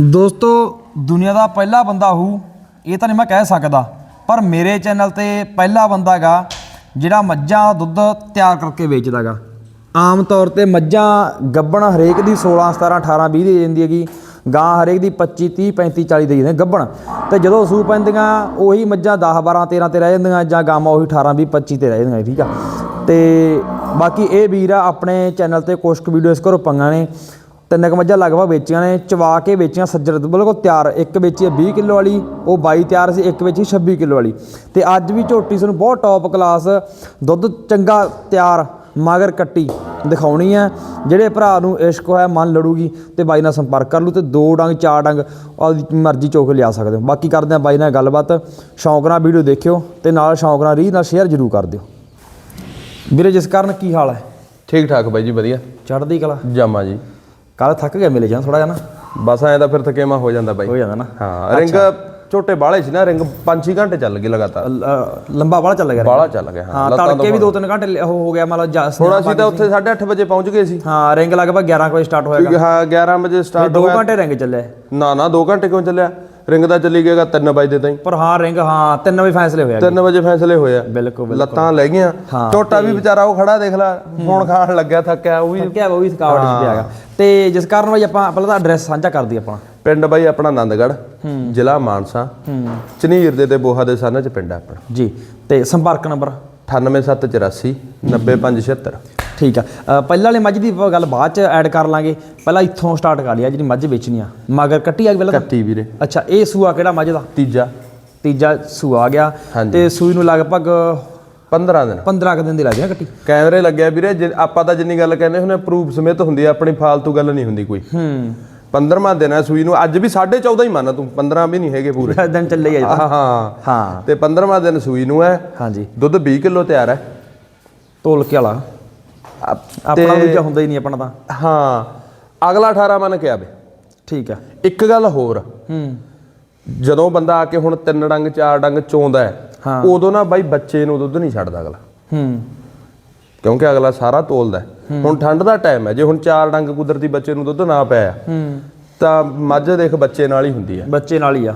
ਦੋਸਤੋ, ਦੁਨੀਆ ਦਾ ਪਹਿਲਾ ਬੰਦਾ ਹੂ, ਇਹ ਤਾਂ ਨਹੀਂ ਮੈਂ ਕਹਿ ਸਕਦਾ, ਪਰ ਮੇਰੇ ਚੈਨਲ ਤੇ ਪਹਿਲਾ ਬੰਦਾ ਹੈਗਾ, ਜਿਹੜਾ ਮੱਝਾਂ ਦਾ ਦੁੱਧ ਤਿਆਰ ਕਰਕੇ ਵੇਚਦਾਗਾ ਆਮ ਤੌਰ ਤੇ ਮੱਝਾਂ ਗੱਬਣ ਹਰੇਕ ਦੀ 16 17 18 20 ਦੀ ਜਾਂਦੀ ਹੈਗੀ, ਗਾਂ ਹਰੇਕ ਦੀ 25 30 35 40 ਦੇ ਜਾਂਦੇ ਗੱਬਣ। ਤੇ ਜਦੋਂ ਸੂ ਪੈਂਦੀਆਂ, ਉਹੀ ਮੱਝਾਂ 10 12 13 ਤੇ ਰਹਿ ਜਾਂਦੀਆਂ, ਜਾਂ ਗਾਵਾਂ ਉਹੀ 18 20 25 ਤੇ ਰਹਿ ਜਾਂਦੀਆਂ, ਠੀਕ ਆ। ਤੇ ਬਾਕੀ ਇਹ ਵੀਰ ਆ, ਆਪਣੇ ਚੈਨਲ ਤੇ ਕੁਛ ਕੁ ਵੀਡੀਓਜ਼ ਇਸ ਘਰੋਂ ਪੰਗਾਂ ਨੇ। ਤਿੰਨ ਕੁ ਮੱਝਾਂ ਲਗਭਗ ਵੇਚੀਆਂ ਨੇ ਚਵਾ ਕੇ ਵੇਚੀਆਂ ਸੱਜਰ ਬਿਲਕੁਲ ਤਿਆਰ। ਇੱਕ ਵੇਚੀ ਹੈ 20 ਕਿਲੋ ਵਾਲੀ ਉਹ 22 ਤਿਆਰ ਸੀ ਇੱਕ ਵੇਚੀ 26 ਕਿਲੋ ਵਾਲੀ। ਤੇ ਅੱਜ ਵੀ ਝੋਟੀ ਸਾਨੂੰ ਬਹੁਤ ਟੌਪ ਕਲਾਸ ਦੁੱਧ ਚੰਗਾ ਤਿਆਰ ਮਗਰ ਕੱਟੀ ਦਿਖਾਉਣੀ ਹੈ। ਜਿਹੜੇ ਭਰਾ ਨੂੰ ਇਸ਼ਕ ਹੋਇਆ ਮਨ ਲੜੂਗੀ ਤੇ ਬਾਈ ਨਾਲ ਸੰਪਰਕ ਕਰ ਲੂ ਤੇ ਦੋ ਡੰਗ ਚਾਰ ਡੰਗ ਆਪਦੀ ਮਰਜ਼ੀ ਚੋਕ ਲਿਆ ਸਕਦੇ ਹੋ। ਬਾਕੀ ਕਰਦੇ ਆ ਬਾਈ ਨਾਲ ਗੱਲਬਾਤ। ਸ਼ੌਂਕ ਨਾਲ ਵੀਡੀਓ ਦੇਖਿਓ ਤੇ ਨਾਲ ਸ਼ੌਂਕ ਨਾਲ ਰੀਲ ਨਾਲ ਸ਼ੇਅਰ ਜ਼ਰੂਰ ਕਰ ਦਿਓ। ਵੀਰੇ ਜਿਸ ਕਾਰਨ ਕੀ ਹਾਲ ਹੈ? ਠੀਕ ਠਾਕ ਬਾਈ ਜੀ ਵਧੀਆ। ਚੜ੍ਹਦੀ ਕਲਾ? ਜਾਮਾ ਜੀ। ਕੱਲ ਥੱਕ ਗਿਆ ਮਿਲੇ ਜਾਂ ਥੋੜਾ ਜਿਹਾ ਨਾ। ਬਸ ਐਂ ਤਾਂ ਫਿਰ ਥਕੇਮਾ ਹੋ ਜਾਂਦਾ ਬਾਈ। ਹੋ ਜਾਂਦਾ ਨਾ। ਹਾਂ ਰਿੰਗ ਝੋਟੇ ਬਾਲੇ ਸੀ ਨਾ ਰਿੰਗ 5-6 ਘੰਟੇ ਚੱਲ ਗਈ ਲਗਾਤਾਰ। ਲ- ਲੰਬਾ ਵਾਲਾ ਚੱਲ ਗਿਆ ਬਾਲਾ ਚੱਲ ਗਿਆ ਹਾਂ ਹਾਂ ਤੜਕੇ ਵੀ 2-3 ਘੰਟੇ ਲ- ਉਹ ਹੋ ਗਿਆ ਮਤਲਬ ਜਾ- ਹੁਣ ਅਸੀਂ ਤਾਂ ਉੱਥੇ 8:30 ਵਜੇ ਪਹੁੰਚ ਗਏ ਸੀ। ਹਾਂ ਰਿੰਗ ਲਗਭਗ 11 ਕੁ ਵਜੇ ਸਟਾਰਟ ਕਿਉਂਕਿ ਹਾਂ 11 ਵਜੇ ਸਟਾਰਟ 2 ਘੰਟੇ ਰਿੰਗ ਚੱਲਿਆ। ਨਾ ਨਾ 2 ਘੰਟੇ ਕਿਉਂ ਚੱਲਿਆ? ਰਿੰਗ ਦਾ ਚੱਲੀ ਗਿਆਗਾ 3 ਵਜੇ ਤਾਈਂ। ਪਰ ਹਾਂ ਰਿੰਗ ਹਾਂ 3 ਵਜੇ ਫੈਸਲੇ ਹੋਇਆ 3 ਵਜੇ ਫੈਸਲੇ ਹੋਏ ਆ। ਬਿਲਕੁਲ ਲੱਤਾਂ ਲੈ ਗਈਆਂ। ਝੋਟਾ ਵੀ ਵਿਚਾਰਾ ਉਹ ਖੜਾ ਦੇਖ ਲੈ ਹੁਣ ਖਾਣ ਲੱਗਿਆ ਥੱਕਿਆ ਉਹ ਵੀ ਥੱਕਿਆ ਉਹ ਵੀ ਥਕਾਵਟ ਚ ਪਿਆਗਾ ਤੇ ਜਿਸ ਕਾਰਨ ਬਾਈ ਆਪਾਂ ਪਹਿਲਾਂ ਤਾਂ ਐਡਰੈਸ ਸਾਂਝਾ ਕਰਦੀ ਆਪਾਂ। ਪਿੰਡ ਬਾਈ ਆਪਣਾ ਆਨੰਦਗੜ੍ਹ ਜ਼ਿਲ੍ਹਾ ਮਾਨਸਾ। ਚਨੀਰ ਦੇ ਤੇ ਬੋਹਾ ਦੇ ਸਾਨਾ ਚ ਪਿੰਡ ਆ ਆਪਣਾ। ਜੀ। ਤੇ ਸੰਪਰਕ ਨੰਬਰ? 98784 90576 ਠੀਕ ਆ। ਪਹਿਲਾਂ ਵਾਲੀ ਮੱਝ ਦੀ ਗੱਲ ਬਾਅਦ ਚ ਐਡ ਕਰ ਲਾਂਗੇ। ਪਹਿਲਾਂ ਇੱਥੋਂ ਸਟਾਰਟ ਕਰ ਲਿਆ ਜਿਹੜੀ ਮੱਝ ਵੇਚਣੀ ਆ। ਮਗਰ ਕੱਟੀ ਆ ਗਈ ਪਹਿਲਾਂ? ਕੱਟੀ ਵੀਰੇ। ਅੱਛਾ ਇਹ ਸੂਆ ਕਿਹੜਾ ਮੱਝ ਦਾ? ਤੀਜਾ। ਤੀਜਾ ਸੂਆ ਆ ਗਿਆ। ਤੇ ਸੂਈ ਨੂੰ ਲਗਭਗ 15 ਦਿਨ। 15 ਕੁ ਦਿਨ ਦੀ ਲੱਗਦੀ ਨਾ ਕੱਟੀ। ਕੈਮਰੇ ਲੱਗਿਆ ਵੀਰੇ ਆਪਾਂ ਤਾਂ ਜਿੰਨੀ ਗੱਲ ਕਹਿੰਦੇ ਹੁੰਦੇ ਪ੍ਰੂਫ ਸਮੇਤ ਹੁੰਦੀ ਆ ਆਪਣੀ ਫਾਲਤੂ ਗੱਲ ਨਹੀਂ ਹੁੰਦੀ ਕੋਈ। ਹੂੰ। 15ਵਾਂ ਦਿਨ ਹੈ ਸੂਈ ਨੂੰ ਅੱਜ ਵੀ 14.5 ਹੀ ਮੰਨ ਤੂੰ 15 ਵੀ ਨਹੀਂ ਹੈਗੇ ਪੂਰੇ। ਦਿਨ ਚੱਲੇ ਹੀ ਆ। ਹਾਂ ਹਾਂ। ਹਾਂ। ਤੇ 15ਵਾਂ ਦਿਨ ਸੂਈ ਨੂੰ ਹੈ। ਹਾਂਜੀ। ਦੁੱਧ 20 ਕਿਲੋ ਤਿਆਰ ਹੈ। ਤੋਲਕੇ ਵਾਲਾ। ਅਪ- ਆਪਣਾ ਦੂਜਾ ਹੁੰਦਾ ਹੀ ਨਹੀਂ ਆਪਣਾ ਤਾਂ। ਹਾਂ ਅਗਲਾ 18 ਮੰਨ ਕੇ ਆਵੇ। ਠੀਕ ਆ। ਇੱਕ ਗੱਲ ਹੋਰ ਹੂੰ। ਜਦੋਂ ਬੰਦਾ ਆ ਕੇ ਹੁਣ ਤਿੰਨ ਡੰਗ ਚਾਰ ਡੰਗ ਚੋਂਦਾ ਹੈ ਹਾਂ। ਉਦੋਂ ਨਾ ਬਾਈ ਬੱਚੇ ਨੂੰ ਦੁੱਧ ਨਹੀਂ ਛੱਡਦਾ ਅਗਲਾ। ਹੂੰ। ਕਿਉਂਕਿ ਅਗਲਾ ਸਾਰਾ ਤੋਲਦਾ। ਹੁਣ ਠੰਡ ਦਾ ਟਾਈਮ ਹੈ ਜੇ ਹੁਣ ਚਾਰ ਡੰਗ ਕੁਦਰਤੀ ਬੱਚੇ ਨੂੰ ਦੁੱਧ ਨਾ ਪਿਆ ਹੂੰ ਤਾਂ ਮੱਝ ਦੇਖ ਬੱਚੇ ਨਾਲ ਹੀ ਹੁੰਦੀ ਹੈ। ਬੱਚੇ ਨਾਲ ਹੀ ਆ।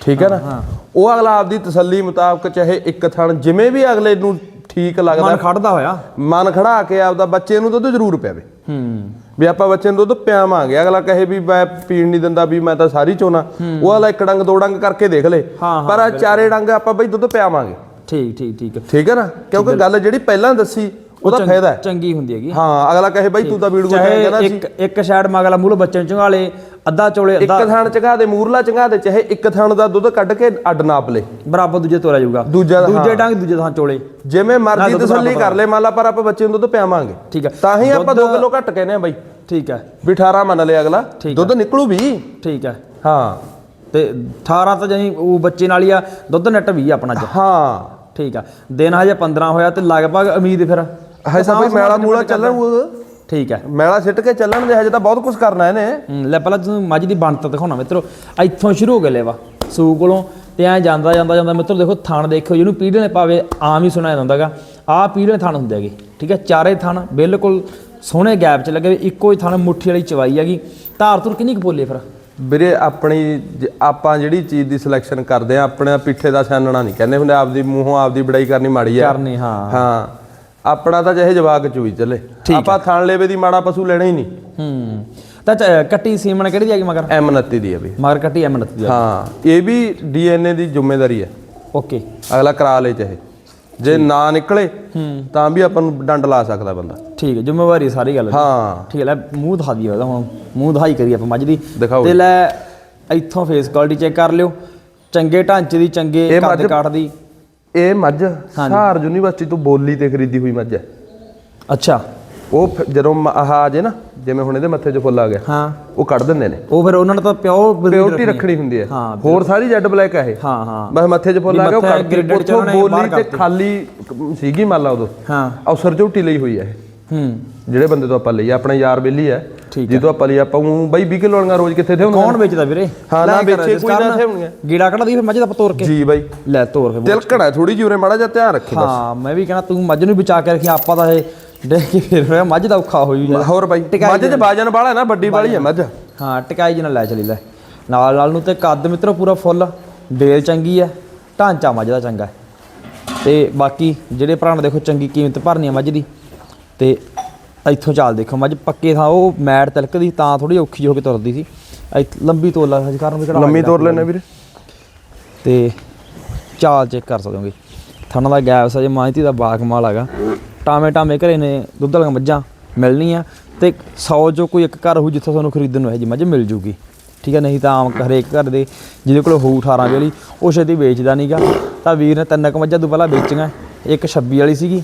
ਠੀਕ ਹੈ ਨਾ? ਉਹ ਅਗਲਾ ਆਪਦੀ ਤਸੱਲੀ ਮੁਤਾਬਕ ਚਾਹੇ ਇੱਕ ਥਣ ਜਿਵੇਂ ਵੀ ਅਗਲੇ ਨੂੰ ਠੀਕ ਲੱਗਦਾ। ਮਨ ਖੜਦਾ ਹੋਇਆ। ਮਨ ਖੜਾ ਕੇ ਆਪਦਾ ਬੱਚੇ ਨੂੰ ਦੁੱਧ ਜ਼ਰੂਰ ਪਿਆਵੇ। ਹੂੰ ਵੀ ਆਪਾਂ ਬੱਚੇ ਨੂੰ ਦੁੱਧ ਪਿਆਵਾਂਗੇ। ਅਗਲਾ ਕਹੇ ਵੀ ਮੈਂ ਪੀਣ ਨਹੀਂ ਦਿੰਦਾ ਵੀ ਮੈਂ ਤਾਂ ਸਾਰੀ ਚੋਣਾ। ਉਹ ਅਗਲਾ ਇੱਕ ਡੰਗ ਦੋ ਡੰਗ ਕਰਕੇ ਦੇਖ ਲੇ। ਪਰ ਚਾਰੇ ਡੰਗ ਆਪਾਂ ਬਈ ਦੁੱਧ ਪਿਆਵਾਂਗੇ। ਠੀਕ ਠੀਕ ਠੀਕ। ਠੀਕ ਹੈ ਨਾ? ਕਿਉਂਕਿ ਗੱਲ ਜਿਹੜੀ ਪਹਿਲਾਂ ਦੱਸੀ ਉਹਦਾ ਫਾਇਦਾ ਚੰਗੀ ਹੁੰਦੀ ਹੈਗੀ। ਹਾਂ ਅਗਲਾ ਕਹੇ ਬਈ ਤੂੰ ਤਾਂ ਵੀਡੀਓ ਚਾਹੇ ਇੱਕ ਇੱਕ ਸਾਈਡ ਮਗਲਾ ਮੂਲ ਬੱਚੇ ਨੂੰ ਚੰਗਾਲੇ ਅੱਧਾ ਚੋਲੇ ਇੱਕ ਅੱਧਾ ਥਣ ਚੰਗਾ ਦੇ ਮੂਰਲਾ ਚੰਗਾ ਦੇ ਚਾਹੇ ਇੱਕ ਥਣ ਦਾ ਦੁੱਧ ਕੱਢ ਕੇ ਅੱਡ ਨਾਪ ਲੇ ਬਰਾਬਰ ਦੂਜੇ ਤੋਰਿਆ ਜਾਊਗਾ। ਦੂਜਾ ਦੂਜੇ ਡੰਗ ਦੂਜੇ ਥਾਂ ਚੋਲੇ। ਜਿਵੇਂ ਮਰਜ਼ੀ ਤਸੱਲੀ ਕਰ ਲੈ ਮੰਨ ਲਾ ਪਰ ਆਪਾਂ ਬੱਚੇ ਨੂੰ ਦੁੱਧ ਪਿਆਵਾਂਗੇ। ਠੀਕ ਹੈ। ਤਾਂ ਹੀ ਆਪਾਂ 2 ਕਿਲੋ ਘੱਟ ਕਹਿੰਦੇ ਆ ਬਾਈ। ਠੀਕ ਹੈ। ਵੀ 18 ਮੰਨ ਲਿਆ ਅਗਲਾ। ਦੁੱਧ ਨਿਕਲੂ ਵੀ। ਠੀਕ ਹੈ। ਹਾਂ। ਤੇ 18 ਤਾਂ ਜਾਨੀ ਉਹ ਬੱਚੇ ਨਾਲ ਹੀ ਆ ਦੁੱਧ ਨੈਟ 20 ਆਪਣਾ ਅੱਜ। ਹਾਂ। ਠੀਕ ਆ ਦਿਨ ਹਜੇ 15 ਹੋਇਆ ਤੇ ਲਗਭਗ ਉਮੀਦ ਫਿਰ। ਹੈ ਸਭ ਵੀ ਮੈਲਾ ਮੂਲਾ ਚੱਲਣ ਠੀਕ ਹੈ। ਮੈਲਾ ਸਿੱਟ ਕੇ ਚੱਲਣ ਦੇ ਹਜੇ ਤਾਂ ਬਹੁਤ ਕੁਝ ਕਰਨਾ ਇਹਨੇ। ਲੈ ਪਹਿਲਾਂ ਤੁਹਾਨੂੰ ਮੱਝ ਦੀ ਬਣਤ ਦਿਖਾਉਣਾ ਮਿੱਤਰੋ। ਇੱਥੋਂ ਸ਼ੁਰੂ ਹੋ ਗਿਆ ਲੈਵਾ ਸੂ ਕੋਲੋਂ ਤੇ ਐ ਜਾਂਦਾ ਜਾਂਦਾ ਜਾਂਦਾ। ਮਿੱਤਰੋ ਦੇਖੋ ਥਣ ਦੇਖਿਓ ਜਿਹਨੂੰ ਪੀੜ੍ਹੇ ਨੇ ਪਾਵੇ ਆਮ ਹੀ ਸੁਣਾਇਆ ਜਾਂਦਾਗਾ ਆਹ ਪੀੜ੍ਹੇ ਥਣ ਹੁੰਦੇ ਹੈਗੇ ਠੀਕ ਹੈ ਚਾਰੇ ਥਣ ਬਿਲਕੁਲ ਸੋਹਣੇ ਗੈਪ 'ਚ ਲੱਗੇ ਇੱਕੋ ਹੀ ਥਣ ਮੁੱਠੀ ਵਾਲੀ ਚਵਾਈ ਹੈਗੀ। ਧਾਰ ਤੁਰ ਕਿੰਨੀ ਕੁ ਬੋਲੇ ਫਿਰ? ਵੀਰੇ ਆਪਣੀ ਆਪਾਂ ਜਿਹੜੀ ਚੀਜ਼ ਦੀ ਸਿਲੈਕਸ਼ਨ ਕਰਦੇ ਆ ਆਪਣੇ ਪਿੱਠੇ ਦਾ ਛਾਨਣਾ ਨਹੀਂ ਕਹਿੰਦੇ ਹੁੰਦੇ ਆਪਦੀ ਮੂੰਹੋਂ ਆਪਦੀ ਬੜਾਈ ਕਰਨੀ ਮਾੜੀ ਆ ਕਰਨੀ ਹਾਂ। ਹਾਂ। ਆਪਣਾ ਤਾਂ ਚਾਹੇ ਜਵਾਕ ਚੂਈ ਚੱਲੇ। ਆਪਾਂ ਥਣ ਲੇਵੇ ਦੀ ਮਾੜਾ ਪਸ਼ੂ ਲੈਣਾ ਹੀ ਨਹੀਂ। ਹੂੰ। ਤਾਂ ਕੱਟੀ ਸੀਮਣ ਕਿਹੜੀ ਦੀ ਹੈਗੀ ਮਗਰ? ਐਮ 29 ਦੀ ਆ ਵੀ। ਮਗਰ ਕੱਟੀ ਐਮਨਤ ਦੀ ਹਾਂ। ਇਹ ਵੀ ਡੀਐਨਏ ਦੀ ਜ਼ਿੰਮੇਵਾਰੀ ਹੈ। ਓਕੇ। ਅਗਲਾ ਕਰਾ ਲੇ ਚਾਹੇ। ਜੇ ਨਾ ਨਿਕਲੇ ਤਾਂ ਵੀ ਆਪਾਂ ਨੂੰ ਡੰਡ ਲਾ ਸਕਦਾ ਬੰਦਾ। ਠੀਕ ਹੈ ਜ਼ਿੰਮੇਵਾਰੀ ਸਾਰੀ ਗੱਲ ਹਾਂ। ਠੀਕ ਹੈ ਲੈ ਮੂੰਹ ਦਿਖਾ ਦਈਏ ਉਹਦਾ ਹੁਣ। ਮੂੰਹ ਦਿਖਾਈ ਕਰੀ ਆਪਾਂ ਮੱਝ ਦੀ। ਦਿਖਾਓ ਤੇ ਲੈ ਇੱਥੋਂ ਫੇਸ ਕੁਆਲਿਟੀ ਚੈੱਕ ਕਰ ਲਿਓ। ਚੰਗੇ ਢਾਂਚੇ ਦੀ ਚੰਗੇ ਕੱਦ ਕਾਠ ਦੀ। ਇਹ ਮੱਝ ਸਹਾਰ ਯੂਨੀਵਰਸਿਟੀ ਤੋਂ ਬੋਲੀ ਤੇ ਖਰੀਦੀ ਹੋਈ ਮੱਝ ਹੈ। ਅੱਛਾ। ਉਹ ਫਿਰ ਜਦੋਂ ਮ- ਆਹ ਆ ਜੇ ਨਾ ਜਿਵੇਂ ਹੁਣ ਇਹਦੇ ਮੱਥੇ 'ਚ ਫੁੱਲ ਆ ਗਿਆ ਹਾਂ। ਉਹ ਕੱਢ ਦਿੰਦੇ ਨੇ। ਉਹ ਫਿਰ ਉਹਨਾਂ ਨੇ ਤਾਂ ਪਿਓ ਪਿਓਰਟੀ ਰੱਖਣੀ ਹੁੰਦੀ ਹੈ। ਹਾਂ, ਹੋਰ ਸਾਰੀ ਜੈਡ ਬਲੈਕ ਹੈ ਇਹ। ਹਾਂ ਹਾਂ। ਬਸ ਮੱਥੇ 'ਚ ਫੁੱਲ ਆ ਗਿਆ ਉਹ ਮੱਥੇ ਕੱਢ graded 'ਚ ਉੱਥੋਂ ਉਹਨਾਂ ਨੇ ਬਾਹਰ ਬੋਲੀ ਤੇ ਖਾਲੀ ਸੀਗੀ ਮੰਨ ਲਾ ਉਦੋਂ। ਹਾਂ। ਅਫਸਰ ਝੋਟੀ ਲਈ ਹੋਈ ਹੈ ਇਹ। ਹੂੰ। ਜਿਹੜੇ ਬੰਦੇ ਤੋਂ ਆਪਾਂ ਲਈ ਆ, ਆਪਣਾ ਯਾਰ ਬੇਲੀ ਹੈ। ਜਦੋਂ ਆਪਾਂ ਲਈ ਆਪਾਂ ਊਂ ਬਈ 20 ਕਿਲੋ ਵਾਲੀਆਂ ਰੋਜ਼ ਕਿੱਥੇ ਥੇ ਕੌਣ ਵੇਚਦਾ ਵੀਰੇ? ਹਾਂ, ਨਾ ਵੇਚੇ ਕੋਈ ਨਾ। ਇੱਥੇ ਹੋਣਗੀਆਂ। ਗੀੜਾ ਕੱਢਦੀ ਫਿਰ ਮੱਝ ਦਾ ਤੋਰ ਕੇ। ਜੀ ਬਾਈ। ਲੈ ਤੋਰ ਕੇ ਤਿਲਕਣਾ ਥੋੜੀ ਜਿਹੀ ਉਰੇ ਮਾੜਾ ਜਿਹਾ ਧਿਆਨ ਰੱਖੀ ਬਸ। ਹਾਂ ਮੈਂ ਵੀ ਕਹਿਣਾ ਤੂੰ ਮੱਝ ਨੂੰ ਬਚਾ ਕੇ ਰੱਖੀ ਆਪਾਂ ਤਾਂ ਇਹ ਦੇਖ ਕੇ ਫਿਰ ਹੋਇਆ ਮੱਝ ਦਾ ਔਖਾ ਹੋਈ ਜਾ ਹੋਰ ਬਾਈ ਮੱਝ 'ਚ ਬਾਜਨ ਵਾਲਾ ਨਾ ਵੱਡੀ ਵਾਲੀ ਹੈ ਮੱਝ। ਹਾਂ ਟਿਕਾਈ ਜੀ ਨਾਲ ਲੈ ਚਲੀ ਲੈ। ਨਾਲ ਨਾਲ ਨੂੰ ਤੇ ਕੱਦ ਮਿੱਤਰੋ ਪੂਰਾ ਫੁੱਲ ਡੇਲ ਚੰਗੀ ਹੈ ਢਾਂਚਾ ਮੱਝ ਦਾ ਚੰਗਾ ਤੇ ਬਾਕੀ ਜਿਹੜੇ ਭਰਾ ਨੇ ਦੇਖੋ ਚੰਗੀ ਕੀਮਤ ਭਰਨੀ ਹੈ ਮੱਝ ਦੀ। ਤੇ ਇੱਥੋਂ ਚਾਲ ਦੇਖੋ ਮੱਝ ਪੱਕੇ ਥਾਂ ਉਹ ਮੈਟ ਤਿਲਕਦੀ ਤਾਂ ਥੋੜੀ ਔਖੀ ਹੋ ਕੇ ਤੁਰਦੀ ਸੀ। ਇੱਥ ਲੰਬੀ ਤੋਲਾ ਹਜ ਕਰਨ ਵੀ ਕਿਹੜਾ ਲੰਮੀ ਤੋਰ ਲੈਣਾ ਵੀਰੇ? ਤੇ ਚਾਲ ਚੈੱਕ ਕਰ ਸਕਦੇ ਹੋਗੇ। ਥਣ ਦਾ ਗੈਪ ਸਜੇ ਮਾਂਤੀ ਦਾ ਬਾਗਮਾਲ ਹੈਗਾ। ਟਾਵੇਂ ਟਾਵੇਂ ਘਰੇ ਨੇ ਦੁੱਧ ਵਾਲੀਆਂ ਮੱਝਾਂ ਮਿਲਣੀਆਂ ਤੇ 100 ਚੋਂ ਕੋਈ ਇੱਕ ਘਰ ਹੋਊ ਜਿੱਥੋਂ ਤੁਹਾਨੂੰ ਖਰੀਦਣ ਨੂੰ ਇਹ ਜੀ ਮੱਝ ਮਿਲ ਜੂਗੀ। ਠੀਕ ਹੈ ਨਹੀਂ ਤਾਂ ਆਮ ਹਰੇਕ ਘਰ ਦੇ ਜਿਹਦੇ ਕੋਲ ਹੋਊ 18 ਵਾਲੀ ਉਹ ਛੇਤੀ ਵੇਚਦਾ ਨਹੀਂਗਾ ਤਾਂ ਵੀਰ ਨੇ ਤਿੰਨ ਕੁ ਮੱਝਾਂ ਤੋਂ ਪਹਿਲਾਂ ਵੇਚੀਆਂ। ਇੱਕ 26 ਵਾਲੀ ਸੀਗੀ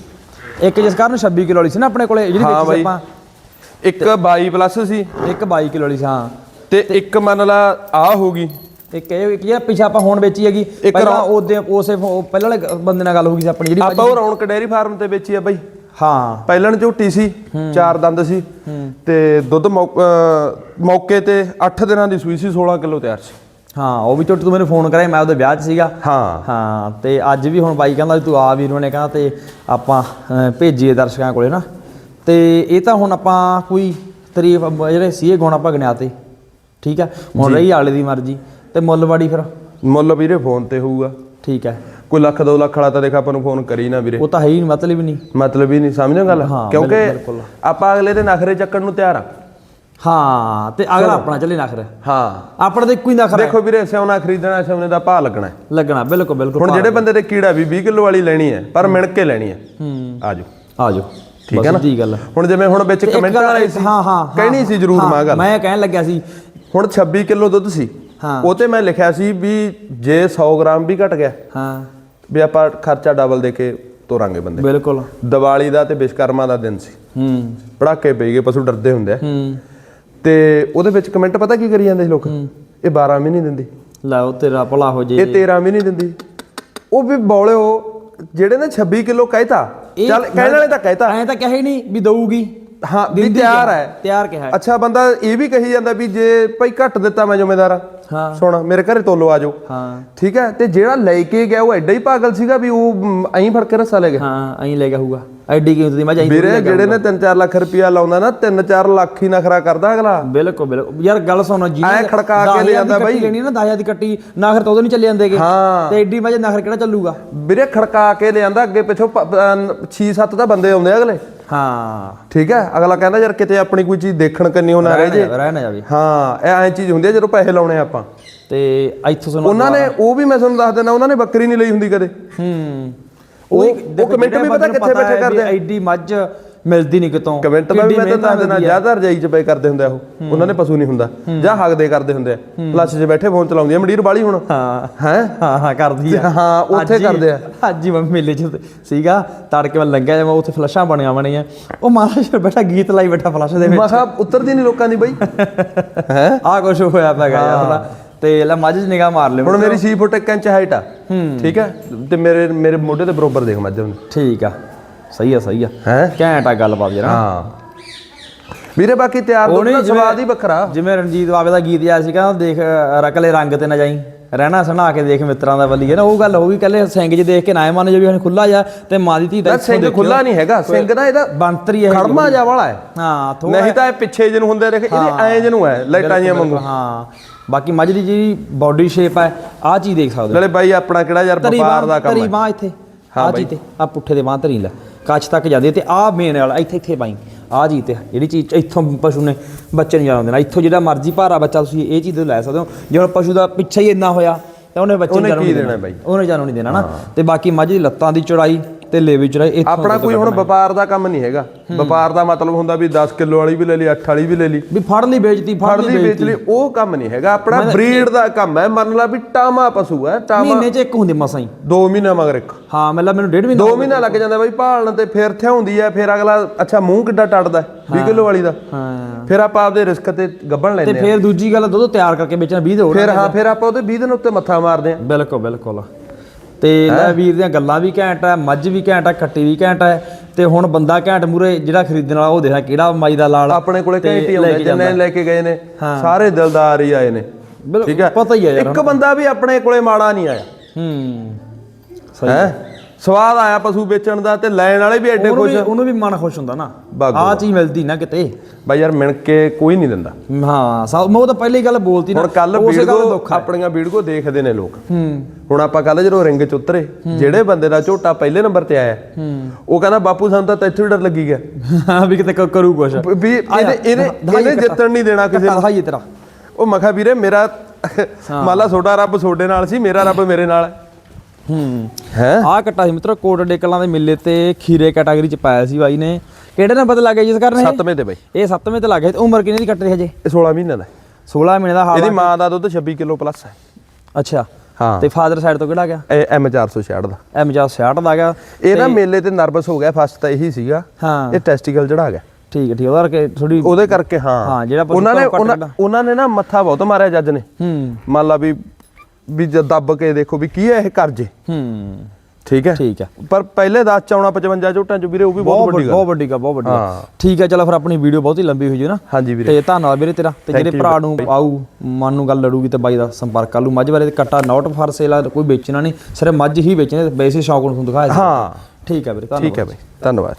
ਇੱਕ ਜਿਸ ਕਾਰਨ 26 ਕਿਲੋ ਵਾਲੀ ਸੀ ਨਾ ਆਪਣੇ ਕੋਲੇ ਜਿਹੜੀ ਹਾਂ ਬਾਈ। ਸੀ ਆਪਾਂ। ਇੱਕ 22 ਪਲੱਸ ਸੀ। ਇੱਕ 22 ਕਿਲੋ ਵਾਲੀ ਸੀ ਹਾਂ। ਤੇ ਇੱਕ ਮੰਨ ਲਾ ਆ ਹੋਗੀ ਇੱਕ ਇਹ ਇੱਕ ਜਿਹੜਾ ਪਿੱਛੇ ਆਪਾਂ ਹੁਣ ਵੇਚੀ ਹੈਗੀ। ਪਹਿਲਾਂ ਰੌ- ਉਹਦੇ ਉਸੇ ਫੋ- ਪਹਿਲਾਂ ਵਾਲੇ ਬੰਦੇ ਨਾਲ ਗੱਲ ਹੋ ਗਈ ਸੀ ਆਪਣੀ ਜਿਹੜੀ ਆਪਾਂ ਉਹ ਰੌਣਕ ਡੇਅਰੀ ਫਾਰਮ ਤੇ ਵੇਚੀ ਆ ਬਾਈ। ਹਾਂ। ਪਹਿਲਣ ਝੋਟੀ ਸੀ ਚਾਰ ਦੰਦ ਸੀ। ਤੇ ਦੁੱਧ ਮੌ- ਅਹ ਮੌਕੇ ਤੇ 8 ਦਿਨਾਂ ਦੀ ਸੂਈ ਸੀ 16 ਕਿਲੋ ਤਿਆਰ ਸੀ। ਹਾਂ ਉਹ ਵੀ ਝੋਟੂ ਤੂੰ ਮੈਨੂੰ ਫੋਨ ਕਰਿਆ ਮੈਂ ਉਹਦੇ ਵਿਆਹ 'ਚ ਸੀਗਾ। ਹਾਂ। ਹਾਂ ਤੇ ਅੱਜ ਵੀ ਹੁਣ ਬਾਈ ਕਹਿੰਦਾ ਵੀ ਤੂੰ ਆ ਵੀਰ ਨੇ ਕਹਿੰਦਾ ਤੇ ਆਪਾਂ ਅਹ, ਭੇਜੀਏ ਦਰਸ਼ਕਾਂ ਕੋਲੇ ਨਾ। ਤੇ ਇਹ ਤਾਂ ਹੁਣ ਆਪਾਂ ਕੋਈ ਤਾਰੀਫ ਜਿਹੜੇ ਸੀਏ ਗੁਣ ਆਪਾਂ ਗਿਣਿਆਤੇ ਠੀਕ ਹੈ ਹੁਣ ਰਹੀ ਆਲੇ ਦੀ ਮਰਜ਼ੀ। ਤੇ ਮੁੱਲਵਾੜੀ ਫਿਰ? ਮੁੱਲ ਵੀਰੇ ਫੋਨ ਤੇ ਹੋਊਗਾ। ਠੀਕ ਹੈ ਕੋਈ ਲੱਖ 2 ਲੱਖ ਵਾਲਾ ਤਾਂ ਦੇਖ ਆਪਾਂ ਨੂੰ ਫੋਨ ਕਰੀ ਨਾ ਵੀਰੇ। ਉਹ ਤਾਂ ਹੈ ਹੀ ਨਹੀਂ ਮਤਲਬ ਹੀ ਨਹੀਂ ਮਤਲਬ ਹੀ ਨਹੀਂ ਸਮਝੋ ਗੱਲ? ਹਾਂ, ਕਿਉਂਕਿ ਬਿਲਕੁਲ। ਆਪਾਂ ਅਗਲੇ ਦੇ ਨਖਰੇ ਚੱਕਣ ਨੂੰ ਤਿਆਰ ਆ। ਹਾਂ ਤੇ ਅਗਲਾ ਆਪਣਾ ਚੱਲੇ ਨਖਰ। ਹਾਂ। ਆਪਣਾ ਤਾਂ ਇੱਕੋ ਹੀ ਨਖਰ। ਦੇਖੋ ਵੀਰੇ ਸਿਉਣਾ ਖਰੀਦਣਾ ਸਿਉਨੇ ਦਾ ਭਾਅ ਲੱਗਣਾ ਹੈ। ਲੱਗਣਾ ਬਿਲਕੁਲ ਬਿਲਕੁਲ ਹੁਣ ਜਿਹੜੇ ਬੰਦੇ ਦੇ ਕੀੜਾ ਵੀ 20 ਕਿਲੋ ਵਾਲੀ ਲੈਣੀ ਹੈ ਪਰ ਮਿਣ ਕੇ ਲੈਣੀ ਹੈ। ਹੂੰ। ਆਜੋ। ਆ ਜਾਓ ਠੀਕ ਹੈ ਨਾ? ਜੀ ਗੱਲ। ਹੈ। ਹੁਣ ਜਿਵੇਂ ਹੁਣ ਵਿੱਚ ਇੱਕ ਕਮੈਂਟ ਗੱਲ- ਵਾਲੇ ਸੀ ਹਾਂ ਹਾਂ ਕਹਿਣੀ ਸੀ ਜ਼ਰੂਰ ਹਾਂ, ਮਾਂ ਗੱਲ। ਮੈਂ ਕਹਿਣ ਲੱਗਿਆ ਸੀ। ਹੁਣ 26 ਕਿਲੋ ਦੁੱਧ ਸੀ ਹਾਂ। ਉਹ ਤੇ ਮੈਂ ਲਿਖਿਆ ਸੀ ਵੀ ਜੇ 100 ਗ੍ਰਾਮ ਵੀ ਘਟ ਗਿਆ ਹਾਂ। ਵੀ ਆਪਾਂ ਖਰਚਾ ਡਬਲ ਦੇ ਕੇ ਤੋਰਾਂਗੇ ਬੰਦੇ। ਬਿਲਕੁਲ। ਦੀਵਾਲੀ ਦਾ ਤੇ ਵਿਸ਼ਕਰਮਾ ਦਾ ਦਿਨ ਸੀ। ਹੂੰ। ਪੜਾਕੇ ਪਈ ਗਏ ਪਸ਼ੂ ਡਰਦੇ ਹੁੰਦੇ ਆ। ਹੂੰ। ਤੇ ਉਹਦੇ ਵਿੱਚ ਕਮੈਂਟ ਪਤਾ ਕੀ ਕਰੀ ਜਾਂਦੇ ਸੀ ਲੋਕ? ਇਹ 12 ਵੀ ਨਹੀਂ ਦਿੰਦੀ। ਲਓ ਤੇਰਾ ਭਲਾ ਹੋ ਜੇ। ਇਹ 13 ਵੀ ਨਹੀਂ ਦਿੰਦੀ। ਉਹ ਵੀ ਬੌਲਿਓ ਜਿਹੜੇ ਨੇ 26 ਕਿਲੋ ਕਹਿਤਾ। ਚੱਲ ਕਹਿਣ ਵਾਲੇ ਤਾਂ ਕਹਿਤਾ। ਐਂ ਤਾਂ ਕਹੇ ਨਹੀਂ ਵੀ ਦਊਗੀ। ਹਾਂ ਵੀ ਤਿਆਰ ਹੈ। ਤਿਆਰ ਕਿਹਾ। ਅੱਛਾ ਬੰਦਾ ਇਹ ਵੀ ਕਹੀ ਜਾਂਦਾ ਵੀ ਜੇ ਭਾਈ ਘੱਟ ਦਿੱਤਾ ਮੈਂ ਜ਼ਿੰਮੇਦਾਰ ਹਾਂ। ਸੁਣ ਮੇਰੇ ਘਰੇ ਤੋਲੋ ਆਜੋ ਹਾਂ। ਠੀਕ ਹੈ? ਤੇ ਜਿਹੜਾ ਲੈ ਕੇ ਗਿਆ ਉਹ ਐਡਾ ਹੀ ਪਾਗਲ ਸੀਗਾ ਵੀ ਉਹ ਐਂ ਫੜ ਕੇ ਰੱਸਾ ਲੈ ਗਿਆ। ਹਾਂ ਐਂ ਲੈ ਗਿਆ ਹੋਊਗਾ। ਐਡੀ ਕੀਮਤ ਦੀ ਮੱਝ ਐਂ ਵੀਰੇ ਜਿਹੜੇ ਨੇ 3-4 ਲੱਖ ਰੁਪਇਆ ਲਾਉਂਦਾ ਨਾ 3-4 ਲੱਖ ਹੀ ਨਖਰਾ ਕਰਦਾ ਅਗਲਾ। ਬਿਲਕੁਲ ਬਿਲਕੁਲ। ਯਾਰ ਗੱਲ ਸੁਣੋ ਜੀ ਐਂ ਖੜਕਾ ਕੇ ਲੈ ਜਾਂਦਾ ਬਾਈ। ਲੈਣੀ ਨਾ 10000 ਦੀ ਕੱਟੀ ਨਾਖਰ ਤਾਂ ਉਹਦੇ ਨਹੀਂ ਚੱਲੇ ਜਾਂਦੇਗੇ। ਤੇ ਐਡੀ ਮੱਝ ਨਾਖਰ ਕਿਹੜਾ ਚੱਲੂਗਾ? ਵੀਰੇ ਖੜਕਾ ਕੇ ਲਿਆਂਦਾ ਅੱਗੇ ਪਿੱਛੋਂ 6-7 ਤਾਂ ਬੰਦੇ ਆਉਂਦੇ ਅਗਲੇ। ਹਾਂ। ਠੀਕ ਹੈ? ਅਗਲਾ ਕਹਿੰਦਾ ਯਾਰ ਕਿਤੇ ਆਪਣੀ ਕੋਈ ਚੀਜ਼ ਦੇਖਣ ਕੰਨੀ ਉਹ ਨਾ ਰਹਿ ਜੇ। ਰਹਿ ਨਾ ਜਾਵੇ ਹਾਂ ਇਹ ਐਂ ਚੀਜ਼ ਹੁੰਦੀ ਹੈ ਜਦੋਂ ਪੈਸੇ ਲਾਉਣੇ ਆਪਾਂ। ਤੇ ਇੱਥੋਂ ਸਾਨੂੰ ਉਹਨਾਂ ਨੇ ਉਹ ਵੀ ਮੈਂ ਤੁਹਾਨੂੰ ਦੱਸ ਦਿੰਦਾ ਉਹਨਾਂ ਨੇ ਬੱਕਰੀ ਨਹੀਂ ਲਈ ਹੁੰਦੀ ਕਦੇ। ਹੂੰ। ਉਹ- ਉਹ comment ਵੀ ਪਤਾ ਕਿੱਥੇ ਬੈਠੇ ਕਰਦੇ ਆ? ਐਡੀ ਮੱਝ ਮਿਲਦੀ ਨਹੀਂ ਕਿਤੋਂ ਕਮੈਂਟ ਦਾ ਵੀ ਮੈਂ ਤੁਹਾਨੂੰ ਦੱਸ ਦਿੰਦਾ ਹੁੰਦੀ ਆ। ਜ਼ਿਆਦਾ ਰਜਾਈ ਚ ਪਏ ਕਰਦੇ ਹੁੰਦੇ ਆ ਉਹ। ਉਹਨਾਂ ਨੇ ਪਸ਼ੂ ਨਹੀਂ ਹੁੰਦਾ ਜਾਂ ਹੱਗਦੇ ਕਰਦੇ ਹੁੰਦੇ ਆ। ਪਲੱਸ 'ਚ ਬੈਠੇ ਫੋਨ ਚਲਾਉਂਦੀ ਆ ਮੰਡੀਰ ਬਾਲੀ ਹੁਣ। ਹਾਂ। ਹੈ? ਹਾਂ ਹਾਂ ਕਰਦੀ ਆ। ਹਾਂ, ਉੱਥੇ ਕਰਦੇ ਆ। ਅੱਜ ਹੀ ਮੈਂ ਮੇਲੇ 'ਚ ਸੀਗਾ ਤੜਕੇ ਮੈਂ ਲੰਘਿਆ ਜਿਵੇਂ ਉੱਥੇ ਫਲਸ਼ਾਂ ਬਣੀਆਂ ਬਣੀਆਂ। ਉਹ ਮਹਾਰਾਜ ਬੈਠਾ ਗੀਤ ਲਾਈ ਬੈਠਾ ਫਲਸ਼ ਦੇ ਵਿੱਚ। ਮੈਂ ਕਿਹਾ ਉਤਰਦੀ ਨਹੀਂ ਲੋਕਾਂ ਦੀ ਬਈ। ਹੈ? ਆਹ ਕੁਛ ਹੋਇਆ ਪਿਆ ਯਾਰ। ਤੇ ਲੈ ਮੱਝ 'ਚ ਨਿਗਾਹ ਮਾਰ ਲਿਓ। ਹੁਣ ਮੇਰੀ 6 ਫੁੱਟ 1 ਇੰਚ ਹਾਈਟ ਆ। ਠੀਕ ਹੈ? ਤੇ ਮੇਰੇ ਮੇਰੇ ਮੋਢੇ ਦੇ ਬਰੋਬਰ ਦੇਖ ਮੱਝ ਹੁਣ ਠੀਕ ਆ। ਸਹੀ ਆ ਸਹੀ ਆ। ਹੈ? ਘੈਂਟ ਆ ਗੱਲਬਾਤ ਯਾਰ। ਹਾਂ। ਵੀਰੇ ਬਾਕੀ ਤਿਆਰ ਦਾ ਸਵਾਦ ਹੀ ਵੱਖਰਾ। ਜਿਵੇਂ ਰਣਜੀਤ ਬਾਵੇ ਦਾ ਗੀਤ ਯਾਰ ਸੀ ਕਹਿੰਦਾ ਦੇਖ ਰਕਲੇ ਰੰਗ ਤੇ ਨਾ ਜਾਈ। ਰਹਿਣਾ ਸਣਾ ਕੇ ਦੇਖ ਮਿੱਤਰਾਂ ਦਾ ਵੱਲੀ ਹੈ ਨਾ ਉਹ ਗੱਲ ਹੋ ਗਈ ਕੱਲੇ ਸਿੰਘ ਜੀ ਦੇਖ ਕੇ ਨਾ ਮੰਨ ਜੇ ਵੀ ਹੁਣ ਖੁੱਲਾ ਜਾ ਤੇ ਮਾਂ ਦੀ ਧੀ ਦਾ ਸਿੰਘ ਖੁੱਲਾ ਨਹੀਂ ਹੈਗਾ ਸਿੰਘ ਦਾ ਇਹਦਾ ਬੰਤਰੀ ਹੈ ਖੜਮਾ ਜਾ ਵਾਲਾ ਹੈ। ਹਾਂ ਥੋੜਾ ਨਹੀਂ ਤਾਂ ਇਹ ਪਿੱਛੇ ਜਿਹਨੂੰ ਹੁੰਦੇ ਦੇਖ ਇਹਦੇ ਐਂ ਜਿਹਨੂੰ ਹੈ ਲਾਈਟਾਂ ਜਿਹੀਆਂ ਵਾਂਗੂ। ਹਾਂ ਬਾਕੀ ਮੱਝ ਦੀ ਜਿਹੜੀ ਬਾਡੀ ਸ਼ੇਪ ਹੈ ਆਹ ਚੀਜ਼ ਦੇਖ ਸਕਦੇ ਹੋ। ਨਾਲੇ ਬਾਈ ਆਪਣਾ ਕਿਹੜਾ ਯਾਰ ਤਰੀ ਵਪਾਰ ਦਾ ਕੰਮ ਤਰੀ ਹੈ। ਬਾਹ ਇੱਥੇ ਹਾਂ ਆਹ ਚੀਜ਼ ਤੇ ਆ ਪੁੱਠੇ ਦੇ ਬਾਹ ਤਰੀ ਲੈ ਕੱਚ ਤੱਕ ਜਾਂਦੀ ਤੇ ਆਹ ਮੇਨ ਵਾਲਾ ਇੱਥੇ ਇੱਥੇ ਪਾਈ ਆਹ ਚੀਜ਼ ਤੇ ਜਿਹੜੀ ਚੀਜ਼ ਇੱਥੋਂ ਪਸ਼ੂ ਨੇ ਬੱਚੇ ਨਹੀਂ ਜਾਣ ਦੇਣਾ। ਇੱਥੋਂ ਜਿਹੜਾ ਮਰਜ਼ੀ ਭਾਰਾ ਬੱਚਾ ਤੁਸੀਂ ਇਹ ਚੀਜ਼ ਤੋਂ ਲੈ ਸਕਦੇ ਹੋ। ਜੇ ਹੁਣ ਪਸ਼ੂ ਦਾ ਪਿੱਛਾ ਹੀ ਇੰਨਾ ਹੋਇਆ ਤਾਂ ਉਹਨੇ ਬੱਚੇ ਨੂੰ ਕੀ ਨਹੀਂ ਦੇਣਾ ਬਾਈ? ਉਹਨੇ ਜਨਮ ਨਹੀਂ ਦੇਣਾ ਨਾ। ਤੇ ਬਾਕੀ ਮੱਝ ਦੀ ਲੱਤਾਂ ਦੀ ਚੌੜਾਈ ਤੇ ਲੇਵੇ ਚੌੜਾਈ ਇੱਥੋਂ ਆਪਣਾ ਕੋਈ ਹੁਣ। ਵਪਾਰ ਦਾ ਕੰਮ ਨਹੀਂ ਹੈਗਾ। ਵਪਾਰ ਦਾ ਮਤਲਬ ਹੁੰਦਾ ਵੀ 10 ਕਿਲੋ ਵਾਲੀ ਵੀ ਲੈ ਲਈ 8 ਵਾਲੀ ਵੀ ਲੈ ਲਈ। ਵੀ ਫੜ ਲਈ ਵੇਚਤੀ ਫੜ ਲਈ ਵੇਚ ਲਈ ਉਹ ਕੰਮ ਨਹੀਂ ਹੈਗਾ। ਆਪਣਾ ਬਰੀਡ ਦਾ ਕੰਮ ਹੈ। ਮੰਨ ਲਾ ਵੀ ਟਾਮਾ ਪਸ਼ੂ ਹੈ ਟਾਮਾ ਮਹੀਨੇ 'ਚ ਇੱਕ ਹੁੰਦੀ ਮਸਾਂ ਹੀ। 2 ਮਹੀਨਾ ਮਗਰ ਇੱਕ। ਹਾਂ ਮਤਲਬ ਮੈਨੂੰ ਡੇਢ ਮਹੀਨਾ 2 ਮਹੀਨਾ ਲੱਗ ਜਾਂਦਾ ਬਾਈ ਭਾਲਣ ਤੇ ਫਿਰ ਥਿਆਉਂਦੀ ਹੈ ਫਿਰ ਅਗਲਾ ਅੱਛਾ ਮੂੰਹ ਕਿੱਡਾ ਟੱਟਦਾ 20 ਕਿਲੋ ਵਾਲੀ ਦਾ। ਹਾਂ। ਫਿਰ ਆਪਾਂ ਆਪਦੇ ਰਿਸਕ ਤੇ ਗੱਬਣ ਤੇ ਲੈਂਦੇ ਆ ਫਿਰ ਦੂਜੀ ਗੱਲ ਦੁੱਧ ਤਿਆਰ ਕਰਕੇ ਵੇਚਣਾ 20 ਦੇ ਹੋਰ ਫਿਰ ਹਾਂ ਫਿਰ ਆਪਾਂ ਉਹਦੇ 20 ਦਿਨ ਉੱਤੇ ਮੱਥਾ ਮਾਰਦੇ ਆ ਬਿਲਕੁਲ ਬਿਲਕੁਲ। ਤੇ ਲੈ ਵੀਰ ਦੀਆਂ ਗੱਲਾਂ ਵੀ ਘੈਂਟ ਹੈ ਮੱਝ ਵੀ ਘੈਂਟ ਹੈ ਕੱਟੀ ਵੀ ਘੈਂਟ ਹੈ ਤੇ ਹੁਣ ਬੰਦਾ ਘੈਂਟ ਮੂਰੇ ਜਿਹੜਾ ਖਰੀਦਣ ਵਾਲਾ ਉਹ ਦੇਖਣਾ ਕਿਹੜਾ ਮਾਈ ਦਾ ਲਾਲ ਆਪਣੇ ਕੋਲੇ ਘੰਟੀ ਲੈ ਆਉਂਦੇ ਜਿੰਨੇ ਲੈ ਕੇ ਗਏ ਨੇ ਹਾਂ। ਸਾਰੇ ਦਿਲਦਾਰ ਹੀ ਆਏ ਨੇ। ਬਿਲਕੁਲ, ਠੀਕ ਹੈ? ਪਤਾ ਹੀ ਹੈ ਯਾਰ ਇੱਕ ਬੰਦਾ ਵੀ ਆਪਣੇ ਕੋਲੇ ਮਾੜਾ ਨਹੀਂ ਆਇਆ। ਹੂੰ। ਸਹੀ ਹੈ? ਸਵਾਦ ਆਇਆ ਪਸ਼ੂ ਵੇਚਣ ਦਾ ਤੇ ਲੈਣ ਵਾਲੇ ਵੀ ਐਡੇ ਉਹਨੂੰ ਖੁਸ਼। ਵੀ ਉਹਨੂੰ ਵੀ ਮਨ ਖੁਸ਼ ਹੁੰਦਾ ਨਾ। ਬਾਗੋ ਆਹ ਚੀਜ਼ ਮਿਲਦੀ ਨਾ ਕਿਤੇ। ਬਾਈ ਯਾਰ ਮਿਣ ਕੇ ਕੋਈ ਨਹੀਂ ਦਿੰਦਾ। ਹਾਂ ਮੈਂ ਉਹ ਤਾਂ ਪਹਿਲੀ ਗੱਲ ਬੋਲਤੀ ਨਾ ਹੁਣ ਕੱਲ ਉਸੇ ਗੱਲ ਦਾ ਵੀਡੀਓ ਦੁੱਖ ਹੈ। ਆਪਣੀਆਂ ਵੀਡੀਓ ਦੇਖਦੇ ਨੇ ਲੋਕ। ਹੂੰ। ਹੁਣ ਆਪਾਂ ਕੱਲ ਜਦੋਂ ਰਿੰਗ ਚ ਉਤਰੇ ਜਿਹੜੇ ਬੰਦੇ ਦਾ ਝੋਟਾ ਪਹਿਲੇ ਨੰਬਰ ਤੇ ਆਇਆ ਉਹ ਕਹਿੰਦਾ ਬਾਪੂ ਸਾਨੂੰ ਤਾਂ ਹੀ ਡਰ ਲੱਗੀ ਗਿਆ। ਹਾਂ ਵੀ ਕਿਤੇ ਕ- ਕਰੂ ਕੁਛ। ਵੀ ਇਹਨੇ ਇਹਨੇ ਇਹਨੇ। ਜਿੱਤਣ ਨਹੀਂ ਦੇਣਾ ਕਿਸੇ ਨੂੰ। ਦਿਖਾਈਏ ਤੇਰਾ। ਉਹ ਮਖਾ ਵੀਰੇ ਮੇਰਾ ਮਾਲਾ ਤੁਹਾਡਾ ਰੱਬ ਤੁਹਾਡੇ ਨਾਲ ਸੀ ਮੇਰਾ ਰੱਬ ਮੇਰੇ ਨਾਲ ਹੂੰ। ਹੈ? ਆਹ ਕੱਟਾ ਸੀ ਮਿੱਤਰੋ ਕੋਟ ਡੇਕਲਾਂ ਦੇ ਮੇਲੇ ਤੇ ਖੀਰੇ ਕੈਟਾਗਰੀ ਚ ਪਾਇਆ ਸੀ ਬਾਈ ਨੇ। ਕਿਹੜੇ ਨੰਬਰ ਤੇ ਲੱਗ ਗਿਆ ਜਿਸ ਕਾਰਨ ਇਹ? ਸੱਤਵੇਂ ਤੇ ਬਾਈ। ਇਹ 7ਵੇਂ ਤੇ ਲੱਗ ਗਿਆ। ਤੇ ਉਮਰ ਕਿੰਨੀ ਦੀ ਕੱਟ ਰਹੀ ਹਜੇ? ਇਹ 16 ਮਹੀਨੇ ਦਾ। 16 ਮਹੀਨੇ ਦਾ ਹਾਲ ਇਹਦੀ ਮਾਂ ਦਾ ਦੁੱਧ 26 ਕਿਲੋ ਪਲੱਸ ਹੈ। ਅੱਛਾ। ਹਾਂ। ਤੇ ਫਾਦਰ ਸਾਈਡ ਤੋਂ ਕਿਹੜਾ ਗਿਆ? ਇਹ ਐਮ 466 ਦਾ। ਐਮ ਜਾ 66 ਦਾ ਗਿਆ। ਇਹ ਨਾ ਮੇਲੇ ਤੇ ਨਰਵਸ ਹੋ ਗਿਆ। ਫਸਟ ਤਾਂ ਇਹੀ ਸੀਗਾ। ਹਾਂ। ਇਹ ਟੈਸਟੀਕਲ ਚੜਾ ਗਿਆ। ਠੀਕ ਹੈ ਠੀਕ ਉਹਦਾ ਕਰਕੇ ਥੋੜੀ ਉਹਦੇ ਕਰਕੇ ਹਾਂ। ਹਾਂ, ਜਿਹੜਾ ਉਹਨਾਂ ਨੇ। ਉਹਨਾਂ ਨੇ ਨਾ ਮੱਥਾ ਬਹੁਤ ਮਾਰਿਆ ਜੱਜ ਨੇ। ਹੂੰ। ਮੰਨ ਲਾ ਵੀ ਵੀ ਜਦ ਦੱਬ ਕੇ ਦੇਖੋ ਵੀ ਕੀ ਹੈ ਇਹ ਕਰ ਜੇ ਹੂੰ। ਠੀਕ ਹੈ? ਠੀਕ ਹੈ। ਪਰ ਪਹਿਲੇ 10 ਚ ਆਉਣਾ 55 ਝੋਟਾਂ ਚ ਵੀਰੇ ਉਹ ਵੀ ਬਹੁਤ ਵੱਡੀ ਗੱਲ ਬਹੁਤ ਵੱਡੀ ਗੱਲ ਬਹੁਤ ਵੱਡੀ ਗੱਲ। ਹਾਂ। ਠੀਕ ਹੈ ਚਲੋ ਫਿਰ ਆਪਣੀ ਵੀਡੀਓ ਬਹੁਤੀ ਲੰਬੀ ਹੋ ਜੂ ਨਾ। ਹਾਂਜੀ ਵੀਰੇ। ਤੇ ਧੰਨਵਾਦ ਵੀਰੇ ਤੇਰਾ। ਤੇ ਜਿਹੜੇ ਭਰਾ ਨੂੰ ਆਊ ਮਨ ਨੂੰ ਗੱਲ ਲੜੂਗੀ ਤੇ ਬਾਈ ਦਾ ਸੰਪਰਕ ਕਰ ਲੂ ਮੱਝ ਬਾਰੇ ਕੱਟਾ ਨਾਟ ਫਾਰ ਸੇਲ ਆ ਕੋਈ ਵੇਚਣਾ ਨਹੀਂ। ਸਿਰਫ ਮੱਝ ਹੀ ਵੇਚਣੇ ਵੈਸੇ ਸ਼ੌਕ ਨੂੰ ਤੁਹਾਨੂੰ ਦਿਖਾਇਆ ਹਾਂ। ਠੀਕ ਹੈ ਵੀਰੇ ਧੰਨਵਾਦ ਠੀਕ ਹੈ ਬਈ ਧੰਨਵਾਦ।